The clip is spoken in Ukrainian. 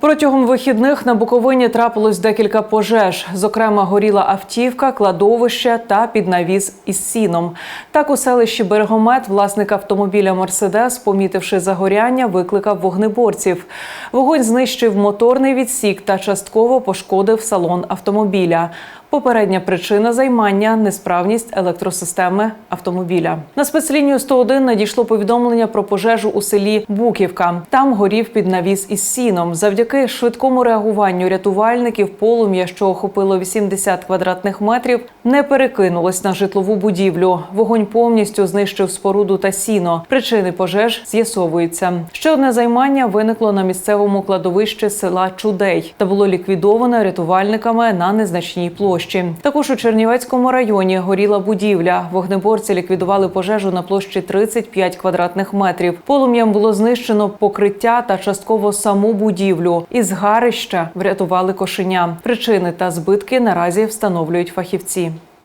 Протягом вихідних на Буковині трапилось декілька пожеж. Зокрема, горіла автівка, кладовище та піднавіс із сіном. Так у селищі Берегомет власник автомобіля Мерседес, помітивши загоряння, викликав вогнеборців. Вогонь знищив моторний відсік та частково пошкодив салон автомобіля. Попередня причина займання несправність електросистеми автомобіля. На спецлінію 101 надійшло повідомлення про пожежу у селі Буківка. Там горів під навіс із сіном. Завдяки швидкому реагуванню рятувальників полум'я, що охопило 80 квадратних метрів, не перекинулось на житлову будівлю. Вогонь повністю знищив споруду та сіно. Причини пожеж з'ясовуються. Ще одне займання виникло на місцевому кладовищі села Чудей та було ліквідовано рятувальниками на незначній площі. Також у Чернівецькому районі горіла будівля. Вогнеборці ліквідували пожежу на площі 35 квадратних метрів. Полум'ям було знищено покриття та частково саму будівлю. Із гарища врятували кошеня. Причини та збитки наразі встановлюють фахівці.